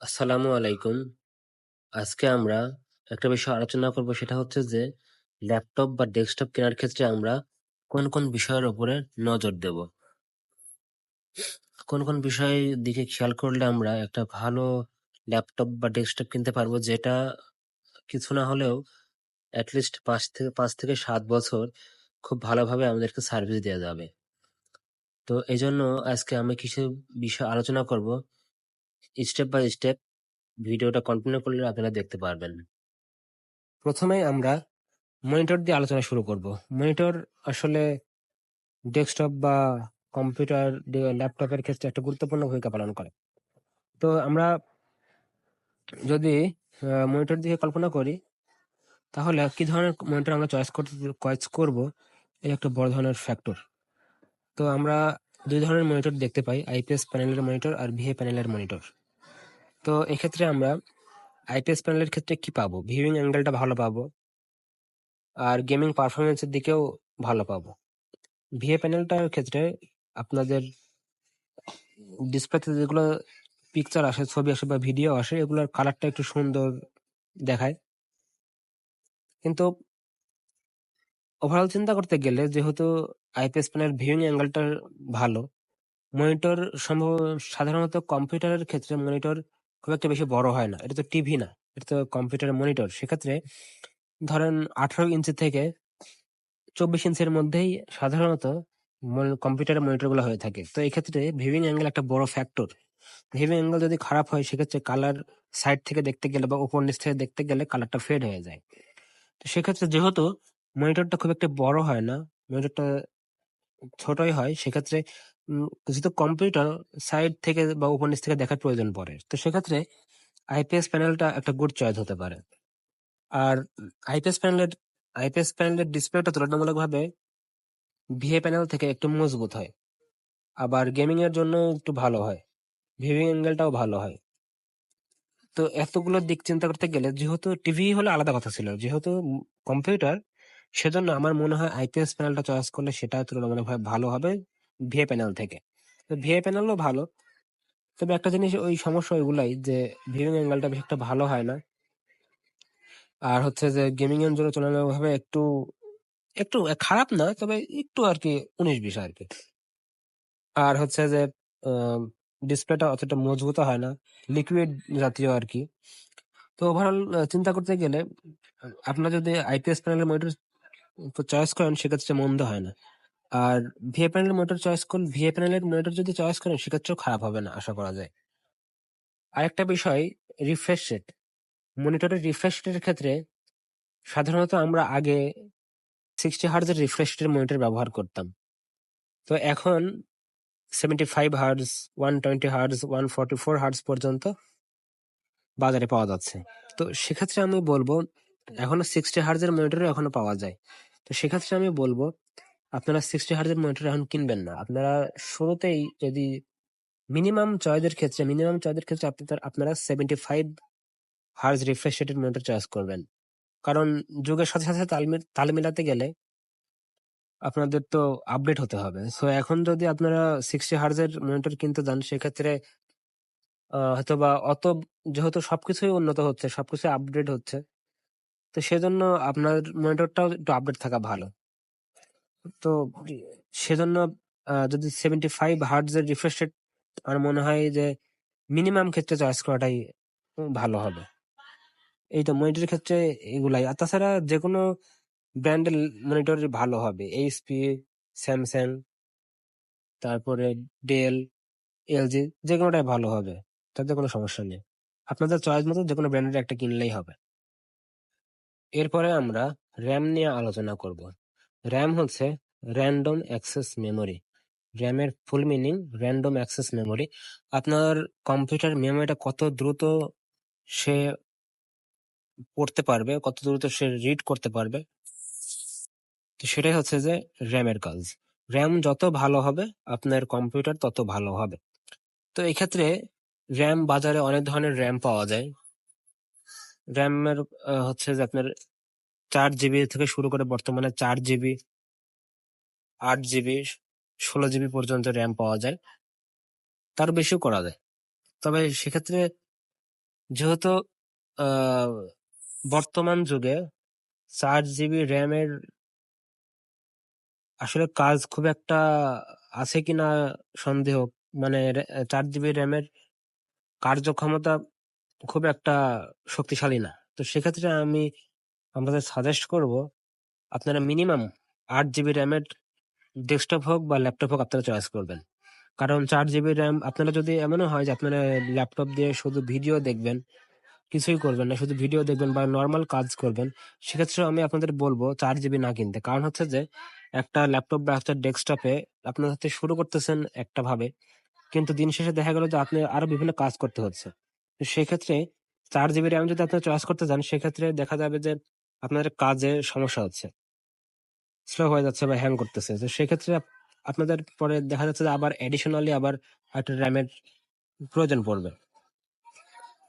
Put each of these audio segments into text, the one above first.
আসসালামু আলাইকুম। আজকে আমরা একটা বিষয় আলোচনা করব, সেটা হচ্ছে যে ল্যাপটপ বা ডেস্কটপ কেনার ক্ষেত্রে আমরা কোন কোন বিষয়ের উপরে নজর দেব? কোন কোন বিষয়ের দিকে খেয়াল করলে আমরা একটা ভালো ল্যাপটপ বা ডেস্কটপ কিনতে পারব, যেটা কিছু না হলেও অ্যাটলিস্ট পাঁচ থেকে পাঁচ থেকে সাত বছর খুব ভালোভাবে আমাদেরকে সার্ভিস দেওয়া যাবে। তো এই জন্য আজকে আমি কিছু বিষয় আলোচনা করব। স্টেপ বাই স্টেপ ভিডিওটা কন্টিনিউ করলে আপনারা দেখতে পারবেন। প্রথমেই আমরা মনিটর দিয়ে আলোচনা শুরু করব। মনিটর আসলে ডেস্কটপ বা কম্পিউটার ল্যাপটপের ক্ষেত্রে একটা গুরুত্বপূর্ণ ভূমিকা পালন করে। তো আমরা যদি মনিটর দিয়ে কল্পনা করি, তাহলে কি ধরনের মনিটর আমরা চয়েস করতে চয়েস করব? এই একটা বড় ধরনের ফ্যাক্টর তো আমরা দুই ধরনের মনিটর দেখতে পাই, আইপিএস প্যানেলের মনিটর আর ভিএ প্যানেলের মনিটর। তো এক্ষেত্রে আমরা আইপিএস প্যানেলের ক্ষেত্রে কি পাবো? ভিউইং অ্যাঙ্গেলটা ভালো পাবো আর গেমিং পারফরমেন্সের দিকেও ভালো পাবো। ভিএ প্যানেলটার ক্ষেত্রে আপনাদের ডিসপ্লেতে যেগুলো পিকচার আসে, ছবি আসে বা ভিডিও আসে, এগুলোর কালারটা একটু সুন্দর দেখায়। কিন্তু ওভারঅল চিন্তা করতে গেলে যেহেতু আইপিএস প্যানেল ভিউইং অ্যাঙ্গেলটা ভালো মনিটর সম্ভব, সাধারণত কম্পিউটারের ক্ষেত্রে মনিটর খুব একটা বেশি বড় হয় না। এটা তো টিভি না, এটা তো কম্পিউটারের মনিটর সেক্ষেত্রে ধরেন আঠারো ইঞ্চি থেকে চব্বিশ ইঞ্চির মধ্যেই সাধারণত কম্পিউটারের মনিটরগুলো হয়ে থাকে। তো এক্ষেত্রে ভিভিং অ্যাঙ্গেল একটা বড় ফ্যাক্টর ভিভিং অ্যাঙ্গেল যদি খারাপ হয়, সেক্ষেত্রে কালার সাইড থেকে দেখতে গেলে বা উপর নিচ থেকে দেখতে গেলে কালারটা ফেড হয়ে যায়। তো সেক্ষেত্রে যেহেতু মনিটরটা খুব একটা বড় হয় না। মনিটরটা ছোটই হয়। সেক্ষেত্রে যেহেতু কম্পিউটার সাইড থেকে বা উপর নিচ থেকে দেখার প্রয়োজন পড়ে, তো সেক্ষেত্রে আইপিএস প্যানেলটা একটা গুড চয়েস হতে পারে। আর আইপিএস প্যানেলের আইপিএস প্যানেলের ডিসপ্লেটা তুলনামূলকভাবে ভিএ প্যানেল থেকে একটু মজবুত হয়। আবার গেমিং এর জন্য একটু ভালো হয়। ভিভিং অ্যাঙ্গেলটাও ভালো হয়। তো এতগুলো দিক চিন্তা করতে গেলে, যেহেতু টিভি হলে আলাদা কথা ছিল, যেহেতু কম্পিউটার সেজন্য আমার মনে হয় আইপিএস প্যানেলটা চয়েস করলে সেটা তুলনামূলকভাবে ভালো হবে ভিএ প্যানেল থেকে। তো ভিএ প্যানেলও ভালো। তবে একটা জিনিস ওই সমস্যা ওইগুলাই যে ভিউইং অ্যাঙ্গেলটা বেশ একটা ভালো হয় না। আর হচ্ছে যে গেমিং এর জন্য তুলনামূলকভাবে একটু একটু খারাপ না, তবে একটু আর কি উনিশ বিশ আর কি আর হচ্ছে যে ডিসপ্লেটা অতটা মজবুত হয় না লিকুইড জাতীয় আর কি তো ওভারঅল চিন্তা করতে গেলে, আপনার যদি আইপিএস প্যানেলের মনিটর চয়েস করেন, সেক্ষেত্রে মন্দ হয় না। আর ভিএ প্যানেলের মনিটর চয়েস করলে ভিএ প্যানেলের মনিটর যদি চয়েস করেন, সেক্ষেত্রেও খারাপ হবে না, আশা করা যায়। আরেকটা বিষয় রিফ্রেশ রেট মনিটরের রিফ্রেশ রেটের ক্ষেত্রে সাধারণত আমরা আগে সিক্সটি হার্জের রিফ্রেশ রেটের মনিটর ব্যবহার করতাম। তো এখন seventy five hertz one twenty hertz one forty four hertz পর্যন্ত বাজারে পাওয়া যাচ্ছে। তো সেক্ষেত্রে আমি বলব, এখনও সিক্সটি হার্জের মনিটরও এখনও পাওয়া যায়। তো সেক্ষেত্রে আমি বলব, আপনারা সিক্সটি হার্জের মনিটর এখন কিনবেন না। আপনারা শুরুতেই যদি মিনিমাম চয়েসের ক্ষেত্রে মিনিমাম চয়েসের ক্ষেত্রে আপনারা সেভেন্টি ফাইভ হার্জ রিফ্রেশ রেটের মনিটর চয়েস করবেন। কারণ যুগের সাথে সাথে তাল মিলাতে গেলে আপনাদের তো আপডেট হতে হবে। সো এখন যদি আপনারা সিক্সটি হার্জের মনিটর কিনতে যান, সেক্ষেত্রে হয়তো বা অত যেহেতু সবকিছুই উন্নত হচ্ছে সবকিছু আপডেট হচ্ছে তো সেজন্য আপনার মনিটরটাও একটু আপডেট থাকা ভালো। তো সেজন্য যদি সেভেন্টি ফাইভ হার্টজ এর রিফ্রেশ রেট আমার মনে হয় যে মিনিমাম ক্ষেত্রে চয়েস করাটাই ভালো হবে। এই তো মনিটরের ক্ষেত্রে এগুলাই। আর তাছাড়া যে কোনো ব্র্যান্ডের মনিটর ভালো হবে। এইচপি স্যামসাং তারপরে ডেল এলজি যে কোনোটাই ভালো হবে। তাতে কোনো সমস্যা নেই। আপনাদের চয়েস মতো যে কোনো ব্র্যান্ডের একটা কিনলেই হবে। এরপরে আমরা র্যাম নিয়ে আলোচনা করব। র্যাম হচ্ছে র্যান্ডম অ্যাক্সেস মেমোরি র্যামের full meaning random access memory আপনার কম্পিউটার মেমোরিটা কত দ্রুত সে পড়তে পারবে, কত দ্রুত সে রিড করতে পারবে, তো সেটাই হচ্ছে যে র্যামের কাজ। র্যাম যত ভালো হবে, আপনার কম্পিউটার তত ভালো হবে। তো এক্ষেত্রে র্যাম বাজারে অনেক ধরনের র্যাম পাওয়া যায়। র্যামের হচ্ছে যে আপনার চার জিবি থেকে শুরু করে বর্তমানে চার জিবি আট জিবি ষোলো জিবি পর্যন্ত র্যাম পাওয়া যায়। তার বেশিও করা যায়। তবে সেক্ষেত্রে যেহেতু বর্তমান যুগে চার জিবি র্যামের আসলে কাজ খুব একটা আছে কিনা সন্দেহ। মানে চার জিবি র্যামের কার্যক্ষমতা খুব একটা শক্তিশালী না। তো সেক্ষেত্রে আমি আপনাদের সাজেস্ট করব, আপনারা মিনিমাম আট জিবি র্যামের ডেস্কটপ হোক বা ল্যাপটপ হোক আপনারা চয়েস করবেন। কারণ চার জিবি র্যাম আপনারা যদি, এমনও হয় যে আপনারা ল্যাপটপ দিয়ে শুধু ভিডিও দেখবেন, কিছুই করবেন না, শুধু ভিডিও দেখবেন বা নর্মাল কাজ করবেন সেক্ষেত্রে আমি আপনাদের বলব চার জিবি না কিনতে। কারণ হচ্ছে যে, একটা ল্যাপটপ বা একটা ডেস্কটপে আপনার হাতে শুরু করতেছেন একটা ভাবে, কিন্তু দিন শেষে দেখা গেল যে আপনি আরও বিভিন্ন কাজ করতে হচ্ছে। তো সেক্ষেত্রে চার জিবি র্যাম যদি আপনি চয়েস করতে যান, সেক্ষেত্রে দেখা যাবে যে আপনাদের কাজে সমস্যা হচ্ছে। স্লো হয়ে যাচ্ছে বা হ্যাং করতেছে। তো সেক্ষেত্রে আপনাদের পরে দেখা যাচ্ছে যে আবার এডিশনালি আবার একটা র্যামের প্রয়োজন পড়বে।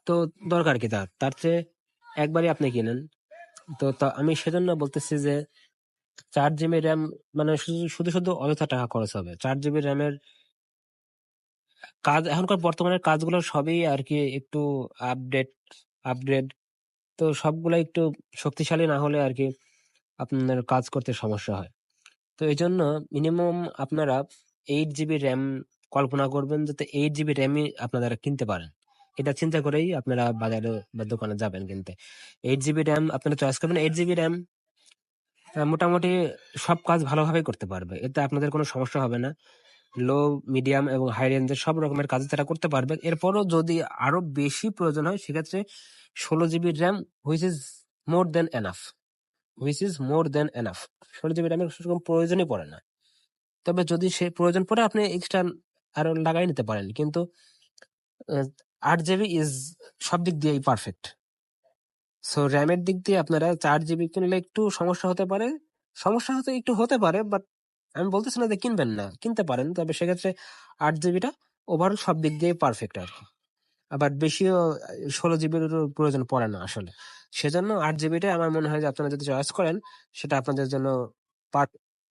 তো দরকার কি তার? তার চেয়ে একবারই আপনি কিনেন। তো আমি সেজন্য বলতেছি যে চার জিবি র্যাম মানে শুধু শুধু অযথা টাকা খরচ হবে। চার জিবি র্যামের কাজ, এখনকার বর্তমানের কাজগুলো সবই আর কি একটু আপডেট আপগ্রেড তো সবগুলো একটু শক্তিশালী না হলে আর কি আপনার কাজ করতে সমস্যা হয়। তো এই জন্য মিনিমাম আপনারা এইট জিবি র্যাম কল্পনা করবেন যাতে এইট জিবি র্যামই আপনারা কিনতে পারেন। এটা চিন্তা করেই আপনারা বাজারে বা দোকানে যাবেন কিনতে। এইট জিবি র্যাম আপনারা চয়েস করবেন এইট জিবি র্যাম মোটামুটি সব কাজ ভালোভাবে করতে পারবে। এতে আপনাদের কোনো সমস্যা হবে না। লো মিডিয়াম এবং হাই রেঞ্জের সব রকমের কাজ তারা করতে পারবে এরপরও যদি আরও বেশি প্রয়োজন হয়, সেক্ষেত্রে ষোলো GB RAM which is more than enough which is more than enough ষোলো জিবি র্যামের সেরকম প্রয়োজনই পড়ে না। তবে যদি সে প্রয়োজন পড়ে, আপনি এক্সট্রা আরও লাগাই নিতে পারেন। কিন্তু আট জিবি ইজ সব দিক দিয়েই পারফেক্ট সো র্যামের দিক দিয়ে আপনারা চার জিবি কিনলে একটু সমস্যা হতে পারে। সমস্যা হতে, একটু হতে পারে বাট আমি বলতেছি না যে কিনবেন না, কিনতে পারেন। তবে সেক্ষেত্রে আট জিবিটা ওভারঅল সব দিক দিয়ে পারফেক্ট আর কি। আবার বেশিও ষোলো জিবির প্রয়োজন পড়ে না আসলে। সেজন্য আট জিবিটা আমার মনে হয় যে আপনারা যদি চয়েস করেন, সেটা আপনাদের জন্য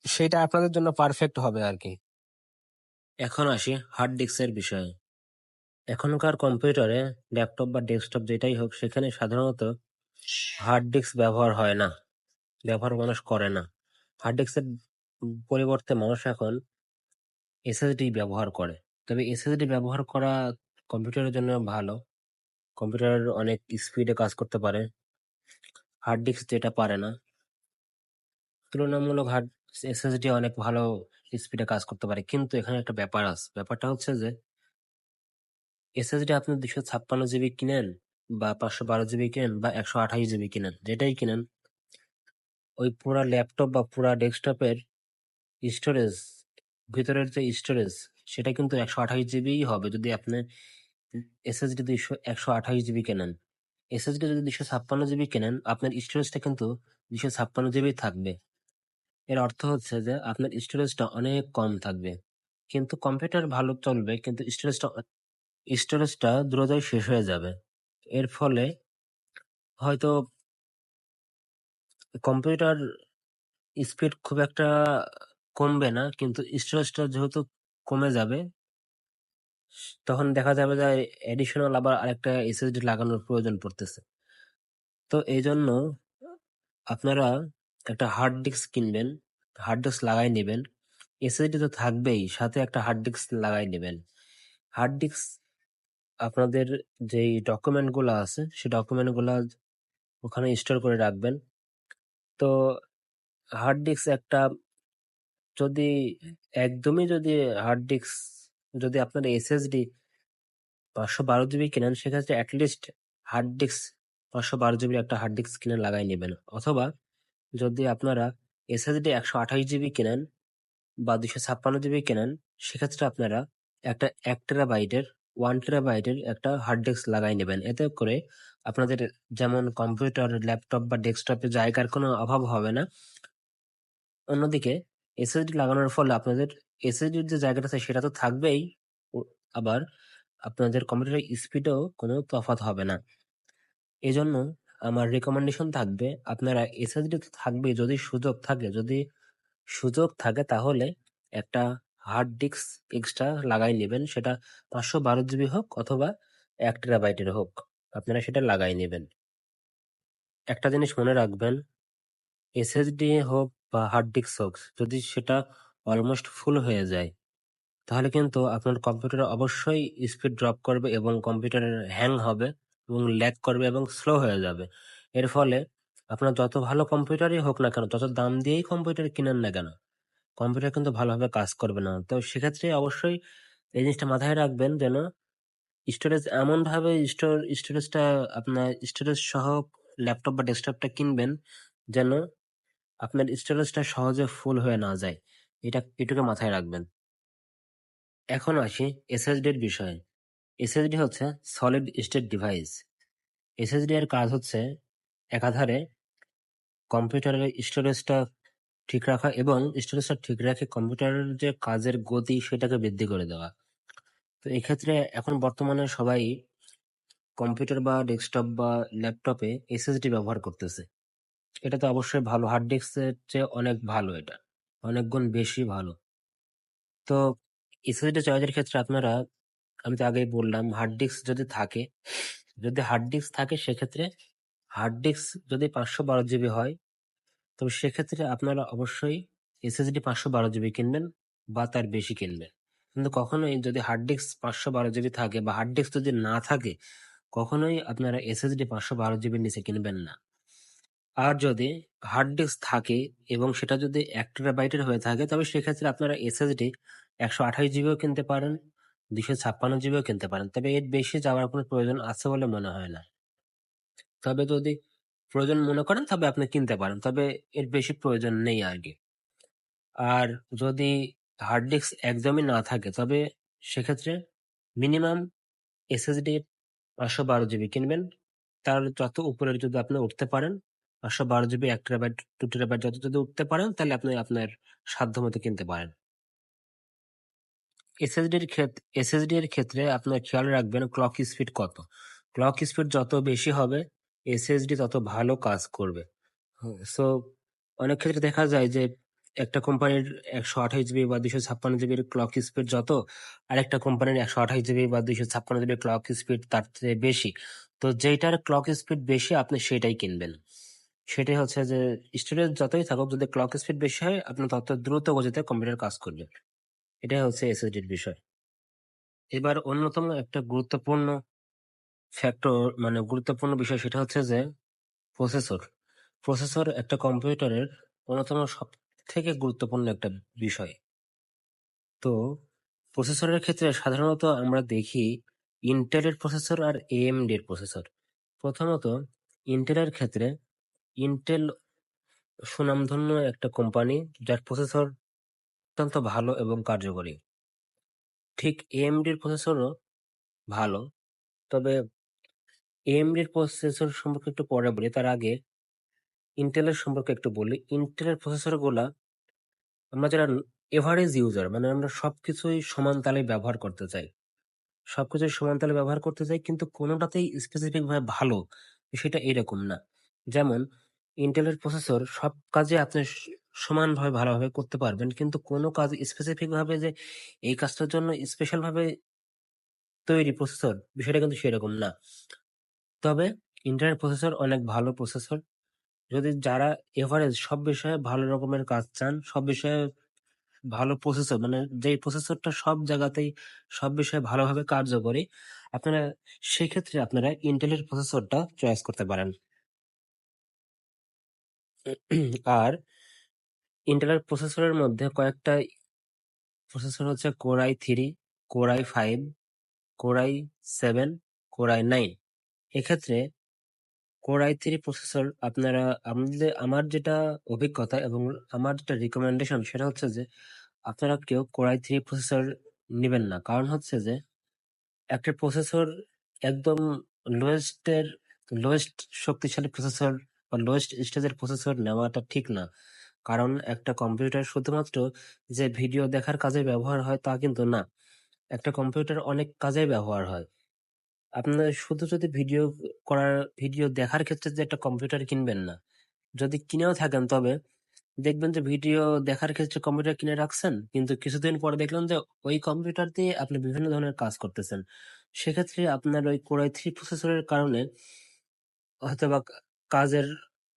সেটা আপনাদের জন্য পারফেক্ট হবে আর কি। এখন আসি হার্ড ডিস্কের বিষয়ে। এখনকার কম্পিউটারে ল্যাপটপ বা ডেস্কটপ যেটাই হোক, সেখানে সাধারণত হার্ড ডিস্ক ব্যবহার হয় না। ব্যবহার মানুষ করে না। হার্ড ডিস্কের পরিবর্তে মানুষ এখন এসএসডি ব্যবহার করে। তবে এসএসডি ব্যবহার করা কম্পিউটারের জন্য ভালো। কম্পিউটার অনেক স্পিডে কাজ করতে পারে। হার্ড ডিস্ক যেটা পারে না। তুলনামূলক হার্ড এসএসডি অনেক ভালো স্পিডে কাজ করতে পারে। কিন্তু এখানে একটা ব্যাপার আছে ব্যাপারটা হচ্ছে যে এসএসডি আপনি দুশো ছাপ্পান্ন জিবি কিনেন বা পাঁচশো বারো জিবি কিনেন বা একশো আঠাশ জিবি কিনেন, যেটাই কিনেন, ওই পুরা ল্যাপটপ বা পুরা ডেস্কটপের স্টোরেজ ভিতরের যে স্টোরেজ সেটা কিন্তু একশো আঠাশ জিবিই হবে। যদি আপনি এসএসডি দুইশো, একশো আঠাশ জিবি কেনেন। এসএসডি যদি দুশো ছাপ্পান্ন জিবি কেনেন, আপনার স্টোরেজটা কিন্তু দুশো ছাপ্পান্ন জিবি থাকবে। এর অর্থ হচ্ছে যে আপনার স্টোরেজটা অনেক কম থাকবে। কিন্তু কম্পিউটার ভালো চলবে, কিন্তু স্টোরেজটা স্টোরেজটা দ্রুতই শেষ হয়ে যাবে। এর ফলে হয়তো কম্পিউটার স্পিড খুব একটা কমবে না, কিন্তু স্টোরেজটা যেহেতু কমে যাবে, তখন দেখা যাবে যে এডিশনাল আবার আরেকটা এসএসডি লাগানোর প্রয়োজন পড়তেছে। তো এই জন্য আপনারা একটা হার্ড ডিস্ক কিনবেন হার্ড ডিস্ক লাগাই নেবেন। এসএসডি তো থাকবেই, সাথে একটা হার্ড ডিস্ক লাগাই নেবেন। হার্ড ডিস্ক আপনাদের যেই ডকুমেন্টগুলো আছে, সেই ডকুমেন্টগুলো ওখানে স্টোর করে রাখবেন। তো হার্ড ডিস্ক একটা যদি একদমই যদি হার্ড ডিস্ক যদি আপনার এসএসডি পাঁচশো বারো জিবি কেনেন, সেক্ষেত্রে অ্যাটলিস্ট হার্ড ডিস্ক পাঁচশো বারো জিবির একটা হার্ড ডিস্ক কিনে লাগাই নেবেন। অথবা যদি আপনারা এসএসডি একশো আঠাশ জিবি কেনেন বা দুশো ছাপ্পান্ন জিবি কেনেন, সেক্ষেত্রে আপনারা একটা এক টেরাবাইটের ওয়ান টেরাবাইটের একটা হার্ড ডিস্ক লাগাই নেবেন। এতে করে আপনাদের যেমন কম্পিউটার ল্যাপটপ বা ডেস্কটপে জায়গার কোনো অভাব হবে না। অন্যদিকে এসএসডি লাগানোর ফলে আপনাদের এসএসডির যে জায়গাটা আছে সেটা তো থাকবেই। আবার আপনাদের কম্পিউটারের স্পিডেও কোনো তফাৎ হবে না। এজন্য আমার রেকমেন্ডেশন থাকবে, আপনারা এসএসডি তো থাকবে যদি সুযোগ থাকে, যদি সুযোগ থাকে তাহলে একটা হার্ড ডিস্ক এক্সট্রা লাগাই নেবেন, সেটা পাঁচশো বারো জিবি হোক অথবা এক টেরাবাইটের হোক, আপনারা সেটা লাগাই নেবেন। একটা জিনিস মনে রাখবেন এসএসডি হোক বা হার্ড ডিস্ক হোক, যদি সেটা অলমোস্ট ফুল হয়ে যায়, তাহলে কিন্তু আপনার কম্পিউটার অবশ্যই স্পিড ড্রপ করবে এবং কম্পিউটারের হ্যাং হবে এবং ল্যাগ করবে এবং স্লো হয়ে যাবে। এর ফলে আপনার যত ভালো কম্পিউটারই হোক না কেন, যত দাম দিয়েই কম্পিউটার কিনেন না কেন কম্পিউটার কিন্তু ভালোভাবে কাজ করবে না। তো সেক্ষেত্রে অবশ্যই এই জিনিসটা মাথায় রাখবেন যেন স্টোরেজ এমনভাবে স্টোর স্টোরেজটা আপনার স্টোরেজ সহ ল্যাপটপ বা ডেস্কটপটা কিনবেন যেন আপনার স্টোরেজটা সহজে ফুল হয়ে না যায়। এটা এটুকু মাথায় রাখবেন। এখন আসি এসএসডি এর বিষয়ে। এসএসডি হচ্ছে সলিড স্টেট ডিভাইস এসএসডি এর কাজ হচ্ছে একাধারে কম্পিউটারের স্টোরেজটা ঠিক রাখা এবং স্টোরেজটা ঠিক রেখে কম্পিউটারের যে কাজের গতি সেটাকে বৃদ্ধি করে দেওয়া। তো এক্ষেত্রে এখন বর্তমানে সবাই কম্পিউটার বা ডেস্কটপ বা ল্যাপটপে এসএসডি ব্যবহার করতেছে। এটা তো অবশ্যই ভালো। হার্ড ডিস্কের চেয়ে অনেক ভালো এটা। অনেক গুণ বেশি ভালো। তো এসএসডি চয়েসের ক্ষেত্রে আপনারা, আমি তো আগেই বললাম হার্ড ডিস্ক যদি থাকে, যদি হার্ড ডিস্ক থাকে সেক্ষেত্রে হার্ড ডিস্ক যদি পাঁচশো বারো জিবি হয়, তবে সেক্ষেত্রে আপনারা অবশ্যই এসএসডি পাঁচশো বারো জিবি কিনবেন বা তার বেশি কিনবেন। কিন্তু কখনোই যদি হার্ড ডিস্ক পাঁচশো বারো জিবি থাকে বা হার্ড ডিস্ক যদি না থাকে, কখনোই আপনারা এসএসডি পাঁচশো বারো জিবির নিচে কিনবেন না। আর যদি হার্ড ডিস্ক থাকে এবং সেটা যদি এক টেরাবাইটের হয়ে থাকে, তবে সেক্ষেত্রে আপনারা এসএসডি একশো আঠাশ জিবিও কিনতে পারেন দুশো ছাপ্পান্ন জিবিও কিনতে পারেন। তবে এর বেশি যাওয়ার কোনো প্রয়োজন আছে বলে মনে হয় না। তবে যদি প্রয়োজন মনে করেন, তবে আপনি কিনতে পারেন। তবে এর বেশি প্রয়োজন নেই আর কি। আর যদি হার্ড ডিস্ক একদমই না থাকে, তবে সেক্ষেত্রে মিনিমাম এসএসডি পাঁচশো বারো জিবি কিনবেন। তার যত উপরে যদি আপনি উঠতে পারেন পাঁচশো বারো জিবি, এক টেরাবাইট টু টেরাবাইট যত যদি উঠতে পারেন, তাহলে আপনি আপনার সাধ্য মতো কিনতে পারেন। এসএসডির ক্ষেত্রে এসএসডি এর ক্ষেত্রে আপনার খেয়াল রাখবেন ক্লক স্পিড কত। ক্লক স্পিড যত বেশি হবে, এসএসডি তত ভালো কাজ করবে। সো অনেক ক্ষেত্রে দেখা যায় যে একটা কোম্পানির একশো আঠাশ জিবি বা দুশো ছাপ্পান্ন জিবির ক্লক স্পিড যত, আরেকটা কোম্পানির একশো আঠাশ জিবি বা দুশো ছাপ্পান্ন জিবি ক্লক স্পিড তার চেয়ে বেশি। তো যেটার ক্লক স্পিড বেশি, আপনি সেটাই কিনবেন। সেটাই হচ্ছে যে স্টোরেজ যতই থাকুক, যদি ক্লক স্পিড বেশি হয় আপনি তত দ্রুত গতিতে কম্পিউটার কাজ করবে। এটাই হচ্ছে এসএসডির বিষয়। এবার অন্যতম একটা গুরুত্বপূর্ণ ফ্যাক্টর মানে গুরুত্বপূর্ণ বিষয় সেটা হচ্ছে যে প্রসেসর প্রসেসর একটা কম্পিউটারের অন্যতম সব থেকে গুরুত্বপূর্ণ একটা বিষয়। তো প্রসেসরের ক্ষেত্রে সাধারণত আমরা দেখি ইন্টেলের প্রসেসর আর এএমডি এর প্রসেসর প্রথমত ইন্টেলের ক্ষেত্রে ইন্টেল সুনামধন্য একটা কোম্পানি যার প্রসেসর অত্যন্ত ভালো এবং কার্যকরী। ঠিক এএমডি এর প্রসেসরও ভালো, তবে এএমডি এর প্রসেসর সম্পর্কে একটু পরে বলি, তার আগে ইন্টেলের সম্পর্কে একটু বলি। ইন্টেলের প্রসেসরগুলা আমরা যারা এভারেজ ইউজার মানে আমরা সবকিছুই সমান তালে ব্যবহার করতে চাই। সবকিছুই সমান তালে ব্যবহার করতে চাই, কিন্তু কোনোটাতেই স্পেসিফিকভাবে ভালো, সেটা এরকম না। যেমন ইন্টেলের প্রসেসর সব কাজে আপনি সমানভাবে, ভালোভাবে করতে পারবেন। কিন্তু কোনো কাজ স্পেসিফিকভাবে যে এই কাজটার জন্য স্পেশালভাবে তৈরি প্রসেসর বিষয়টা কিন্তু সেরকম না। তবে ইন্টারনেট প্রসেসর অনেক ভালো প্রসেসর যদি যারা এভারেজ সব বিষয়ে ভালো রকমের কাজ চান, সব বিষয়ে ভালো প্রসেসর মানে যে প্রসেসরটা সব জায়গাতেই সব বিষয়ে ভালোভাবে কার্যকরী, আপনারা সেক্ষেত্রে আপনারা ইন্টেলের প্রসেসরটা চয়েস করতে পারেন। আর ইন্টেলের প্রসেসরের মধ্যে কয়েকটা প্রসেসর হচ্ছে core i three core i five core i seven core i nine এক্ষেত্রে কোরাই থ্রি প্রসেসর আপনারা, আমাদের, আমার যেটা অভিজ্ঞতা এবং আমার যেটা রিকমেন্ডেশন সেটা হচ্ছে যে আপনারা কেউ কোরাই থ্রি প্রসেসর নেবেন না। কারণ হচ্ছে যে একটা প্রসেসর একদম লোয়েস্টের লোয়েস্ট শক্তিশালী প্রসেসর বা লোয়েস্ট স্টেজের প্রসেসর নেওয়াটা ঠিক না। কারণ একটা কম্পিউটার শুধুমাত্র যে ভিডিও দেখার কাজে ব্যবহার হয় তা কিন্তু না। একটা কম্পিউটার অনেক কাজে ব্যবহার হয়। আপনার শুধু যদি ভিডিও করার ভিডিও দেখার ক্ষেত্রে যে একটা কম্পিউটার কিনবেন না, যদি কিনেও থাকেন তবে দেখবেন যে ভিডিও দেখার ক্ষেত্রে কম্পিউটার কিনে রাখছেন, কিন্তু কিছুদিন পরে দেখলেন যে ওই কম্পিউটার দিয়ে আপনি বিভিন্ন ধরনের কাজ করতেছেন। সেক্ষেত্রে আপনার ওই কোরাই থ্রি প্রসেসরের কারণে হয়তোবা কাজের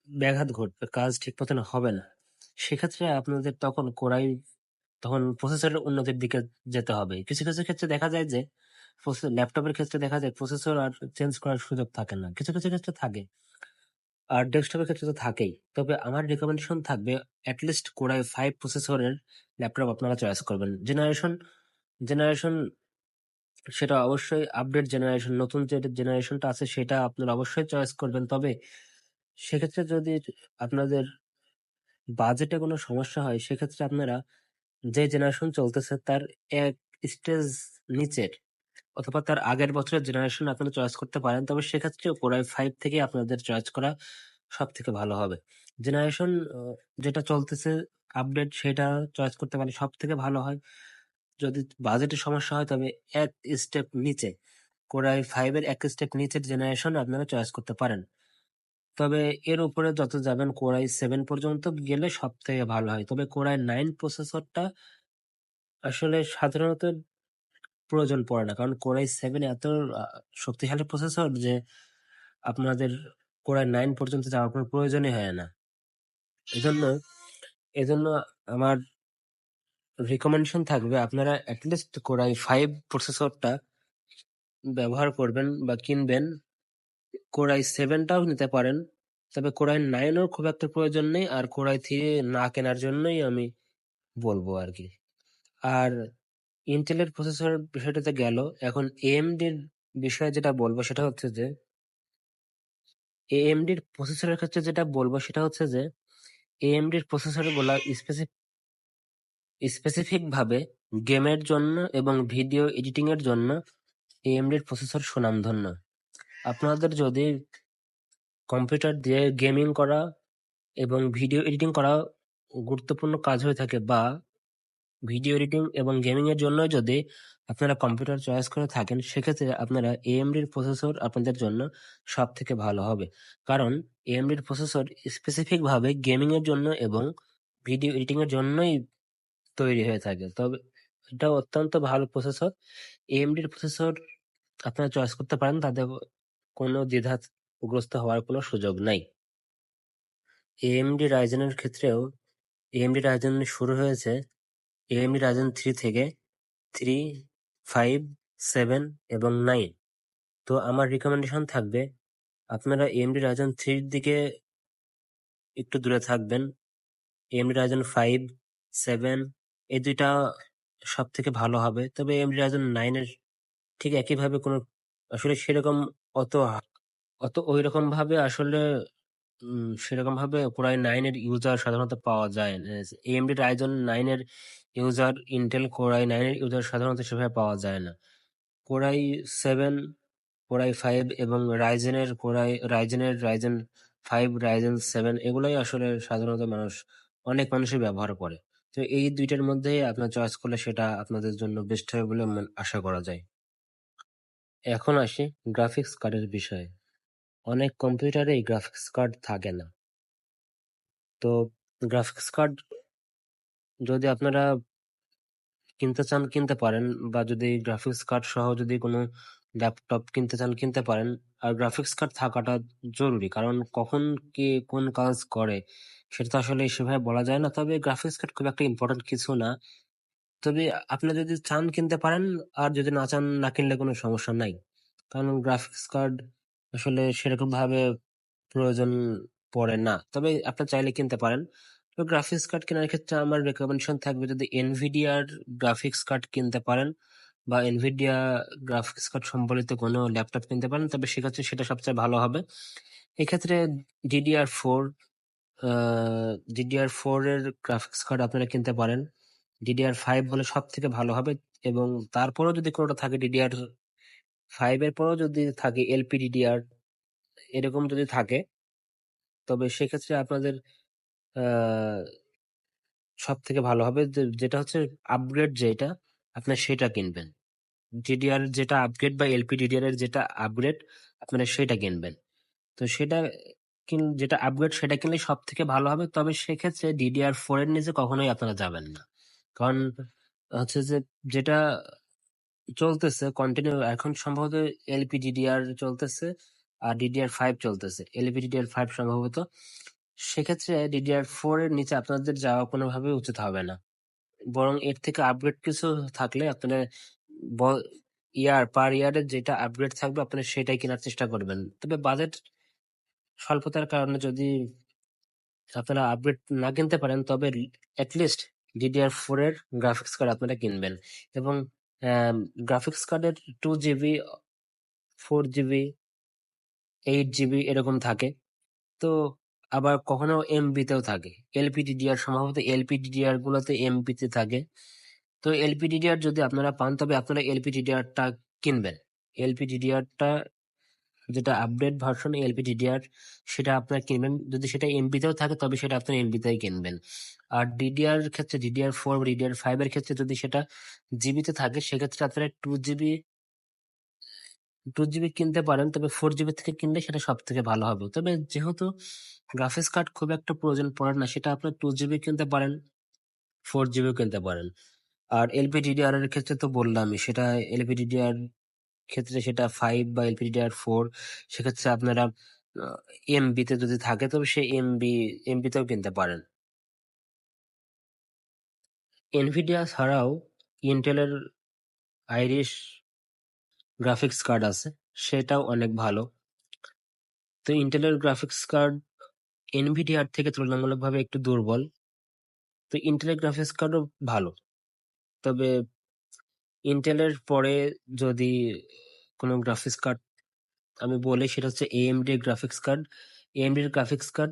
ব্যাঘাত ঘটবে, কাজ ঠিক মতন হবে না। সেক্ষেত্রে আপনাদের তখন কোরাই, তখন প্রসেসরের উন্নতির দিকে যেতে হবে। কিছু কিছু ক্ষেত্রে দেখা যায় যে ল্যাপটপের ক্ষেত্রে দেখা যায় প্রসেসর আর চেঞ্জ করার সুযোগ থাকে না। কিছু কিছু ক্ষেত্রে থাকে, আর ডেস্কটপের ক্ষেত্রে তো থাকেই। তবে আমার রেকমেন্ডেশন থাকবে at least core i five প্রসেসরের ল্যাপটপ আপনারা চয়েস করবেন। জেনারেশন জেনারেশন সেটা অবশ্যই আপডেট জেনারেশন নতুন যে জেনারেশনটা আছে সেটা আপনারা অবশ্যই চয়েস করবেন। তবে সেক্ষেত্রে যদি আপনাদের বাজেটে কোনো সমস্যা হয়, সেক্ষেত্রে আপনারা যে জেনারেশন চলতেছে তার এক স্টেজ নিচের অথবা তার আগের বছরের জেনারেশন আপনারা চয়েস করতে পারেন। তবে সেক্ষেত্রে কোরাই ফাইভ থেকে আপনাদের চয়েস করা সব থেকে ভালো হবে। জেনারেশন যেটা চলতেছে আপডেট সেটা চয়েস করতে পারলে সব থেকে ভালো হয়। যদি বাজেটের সমস্যা হয় তবে এক স্টেপ নিচে কোরাই ফাইভ এর এক স্টেপ নিচের জেনারেশন আপনারা চয়েস করতে পারেন। তবে এর উপরে যত যাবেন কোরাই সেভেন পর্যন্ত গেলে সব থেকে ভালো হয়। তবে কোরাই নাইন প্রসেসরটা আসলে সাধারণত প্রয়োজন পড়ে না। কারণ কোরাই সেভেন এত শক্তিশালী প্রসেসর যে আপনাদের কোরাই নাইন পর্যন্ত যাওয়ার কোনো প্রয়োজনই হয় না। এজন্য এজন্য আমার রিকমেন্ডেশন থাকবে আপনারা অ্যাটলিস্ট কোরাই ফাইভ প্রসেসরটা ব্যবহার করবেন বা কিনবেন। কোরাই সেভেনটাও নিতে পারেন। তবে কোরাই নাইনও খুব একটা প্রয়োজন নেই আর কোরাই থ্রি না কেনার জন্যই আমি বলব আর কি। আর ইন্টেলের প্রসেসর বিষয়টাতে গেল। এখন এএমডির বিষয়ে যেটা বলব সেটা হচ্ছে যে এএমডির প্রসেসরের ক্ষেত্রে যেটা বলব সেটা হচ্ছে যে এএমডির প্রসেসরগুলা স্পেসিফিক স্পেসিফিক ভাবে গেমের জন্য এবং ভিডিও এডিটিংয়ের জন্য এএমডির প্রসেসর সুনামধন্য। আপনাদের যদি কম্পিউটার দিয়ে গেমিং করা এবং ভিডিও এডিটিং করা গুরুত্বপূর্ণ কাজ হয়ে থাকে বা ভিডিও এডিটিং এবং গেমিং এর জন্য যদি আপনারা কম্পিউটার চয়েস করে থাকেন, সেক্ষেত্রে আপনারা এএমডির প্রসেসর আপনাদের জন্য সব থেকে ভালো হবে। কারণ এএমডির প্রসেসর স্পেসিফিক ভাবে গেমিং এর জন্য এবং ভিডিও এডিটিং এর জন্যই তৈরি হয়ে থাকে। তবে এটা অত্যন্ত ভালো প্রসেসর এএমডির প্রসেসর আপনারা চয়েস করতে পারেন তাদের কোনো দ্বিধাগ্রস্ত হওয়ার কোনো সুযোগ নাই। এএমডি রাইজেনের ক্ষেত্রেও এএমডি রাইজেন শুরু হয়েছে। এএমডি রাইজেন থ্রি থেকে থ্রি ফাইভ সেভেন এবং নাইন তো আমার রিকমেন্ডেশন থাকবে, আপনারা এএমডি রাইজেন থ্রির দিকে একটু দূরে থাকবেন। এএমডি রাইজেন ফাইভ সেভেন এই দুইটা সব থেকে ভালো হবে। তবে এএমডি রাইজেন নাইনের ঠিক একইভাবে কোনো, আসলে সেরকম অত অত ওই রকম ভাবে আসলে সেরকম ভাবে কোরাই নাইন এর ইউজার সাধারণত পাওয়া যায়। এএমডি রাইজন নাইন এর user Intel core i nine এর ইউজার সাধারণত সেভাবে পাওয়া যায় না। কোরাই সেভেন কোরাই ফাইভ এবং রাইজেনের কোরাই রাইজেনের রাইজেন ফাইভ রাইজেন সেভেন এগুলোই আসলে সাধারণত মানুষ, অনেক মানুষই ব্যবহার করে। তো এই দুইটার মধ্যে আপনার চয়েস করলে সেটা আপনাদের জন্য বেস্ট হবে বলে আশা করা যায়। এখন আসি গ্রাফিক্স কার্ডের বিষয়ে। অনেক কম্পিউটারে গ্রাফিক্স কার্ড থাকে না। তো গ্রাফিক্স কার্ড যদি আপনারা কিনতে চান, কিনতে পারেন বা যদি গ্রাফিক্স কার্ড সহ যদি কোনো ল্যাপটপ কিনতে চান, কিনতে পারেন। আর গ্রাফিক্স কার্ড থাকাটা জরুরি, কারণ কখন কে কোন কাজ করে সেটা তো আসলে সেভাবে বলা যায় না। তবে গ্রাফিক্স কার্ড খুব একটা ইম্পর্টেন্ট কিছু না। তবে আপনি যদি চান কিনতে পারেন, আর যদি না চান, না কিনলে কোনো সমস্যা নাই। কারণ গ্রাফিক্স কার্ড আসলে সেরকম ভাবে প্রয়োজন পড়ে না। তবে আপনি চাইলে কিনতে পারেন। তো গ্রাফিক্স কার্ড কেনার ক্ষেত্রে আমার রেকমেন্ডেশন থাকবে যদি এনভিডিয়ার গ্রাফিক্স কার্ড কিনতে পারেন, বা এনভিডিয়া গ্রাফিক্স কার্ড সম্বলিত কোনো ল্যাপটপ কিনতে পারেন, তবে সেক্ষেত্রে সেটা সবচেয়ে ভালো হবে। এক্ষেত্রে ডিডিআর ফোর ডিডিআর ফোর এর গ্রাফিক্স কার্ড আপনারা কিনতে পারেন। ডিডিআর ফাইভ হলে সব থেকে ভালো হবে এবং তারপরেও যদি কোনোটা থাকে ডিডিআর ফাইভ এর পরেও যদি থাকে ডিডিআর এরকম যদি থাকে, তবে সেক্ষেত্রে আপনাদের সব থেকে ভালো হবে যেটা হচ্ছে আপগ্রেড যেটা, আপনার সেটা কিনবেন। ডিডিআর যেটা আপগ্রেড বা এলপি ডিডিআর এর যেটা আপগ্রেড আপনারা সেটা কিনবেন। তো সেটা কিন, যেটা আপগ্রেড সেটা কিনলে সব থেকে ভালো হবে, তবে সেক্ষেত্রে ডিডিআর ফোর এর নিচে কখনোই আপনারা যাবেন না। কারণ হচ্ছে যে, যেটা চলতেছে কন্টিনিউ এখন সম্ভবত এলপিডিডিআর চলতেছে আর ডিডিআর ফাইভ চলতেছে। এলপিডিডিআর ফাইভ সম্ভবত। সেক্ষেত্রে ডিডিআর ফোর এর নিচে আপনাদের যাওয়া কোনোভাবে উচিত হবে না। বরং এর থেকে আপগ্রেড কিছু থাকলে আপনারা ইয়ার পার ইয়ারের যেটা আপগ্রেড থাকবে আপনারা সেটাই কেনার চেষ্টা করবেন। তবে বাজেট স্বল্পতার কারণে যদি আপনারা আপগ্রেড না কিনতে পারেন, তবে অ্যাটলিস্ট ডিডিআর ফোর এর গ্রাফিক্স কার্ড আপনারা কিনবেন এবং গ্রাফিক্স কার্ডের two GB four GB eight GB এরকম থাকে। তো আবার কখনো এমবিতেও থাকে। এলপিডিডিআর সম্ভবত এলপিডিডিআর গুলোতে এমবিতে থাকে। তো এলপিডিডিআর যদি আপনারা পান, তবে আপনারা এলপিডিডিআরটা কিনবেন। এলপিডিডিআরটা যেটা আপডেট ভার্সন এলপিডিডিআর সেটা আপনারা কিনবেন। যদি সেটা এমবিতেও থাকে, তবে সেটা আপনারা এমবিতেই কিনবেন। আর ডিডিআর ক্ষেত্রে ডিডিআর ফোর ডিডিআর ফাইভ এর ক্ষেত্রে যদি সেটা জিবিতে থাকে, সেক্ষেত্রে আপনারা টু জিবি টু জিবি কিনতে পারেন। তবে ফোর জিবি থেকে কিনলে সেটা সব থেকে ভালো হবে। তবে যেহেতু গ্রাফিক্স কার্ড খুব একটা প্রয়োজন পড়ে না, সেটা আপনার টু জিবি কিনতে পারেন ফোর জিবিও কিনতে পারেন। আর এলপি এলপিডিডিআর এর ক্ষেত্রে তো বললামই, সেটা এলপিডিডিআর ক্ষেত্রে সেটা ফাইভ বা এলপিডিডিআর ফোর সেক্ষেত্রে আপনারা এমবিতে যদি থাকে, তবে সে এমবি এমবিতেও কিনতে পারেন। এনভিডিয়া ছাড়াও ইন্টেলের আইরিশ গ্রাফিক্স কার্ড আছে, সেটাও অনেক ভালো। তো ইন্টেলের গ্রাফিক্স কার্ড এনভিডিআর থেকে তুলনামূলকভাবে একটু দুর্বল। তো ইন্টেলের গ্রাফিক্স কার্ডও ভালো। তবে ইন্টেলের পরে যদি কোনো গ্রাফিক্স কার্ড আমি বলি, সেটা হচ্ছে AMD graphics card AMD graphics card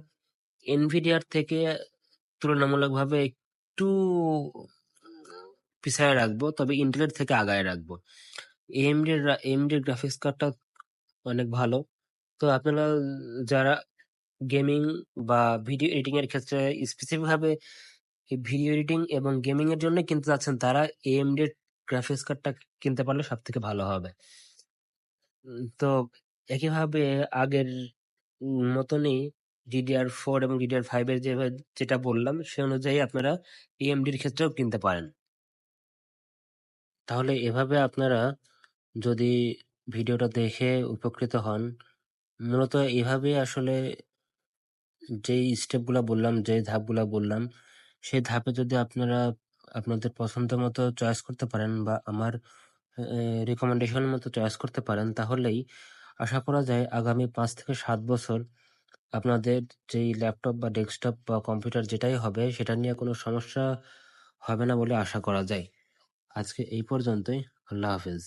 এনভিডিআর থেকে তুলনামূলকভাবে একটু পিছায় রাখব, তবে ইন্টেলের থেকে আগায় রাখব। এএমডি এএমডি গ্রাফিক্স কার্ডটা অনেক ভালো। তো আপনারা যারা গেমিং বা ভিডিও এডিটিং এর ক্ষেত্রে স্পেসিফিক ভাবে ভিডিও এডিটিং এবং গেমিং এর জন্য কিনতে যাচ্ছেন, তারা এএমডি গ্রাফিক্স কার্ডটা কিনতে পারলে সব থেকে ভালো হবে। তো একইভাবে আগের মতনই ডিডিআর ফোর এবং ডিডিআর ফাইভ এর যে যেটা বললাম, সে অনুযায়ী আপনারা এএমডির ক্ষেত্রেও কিনতে পারেন। তাহলে এভাবে আপনারা যদি ভিডিওটা দেখে উপকৃত হন, মূলত এভাবে আসলে যেই স্টেপগুলা বললাম যে ধাপগুলা বললাম, সেই ধাপে যদি আপনারা আপনাদের পছন্দ মতো চয়েস করতে পারেন বা আমার রিকমেন্ডেশন মতো চয়েস করতে পারেন, তাহলেই আশা করা যায় আগামী পাঁচ থেকে সাত বছর আপনাদের যেই ল্যাপটপ বা ডেস্কটপ বা কম্পিউটার যেটাই হবে, সেটা নিয়ে কোনো সমস্যা হবে না বলে আশা করা যায়। আজকে এই পর্যন্তই, আল্লাহ হাফেজ।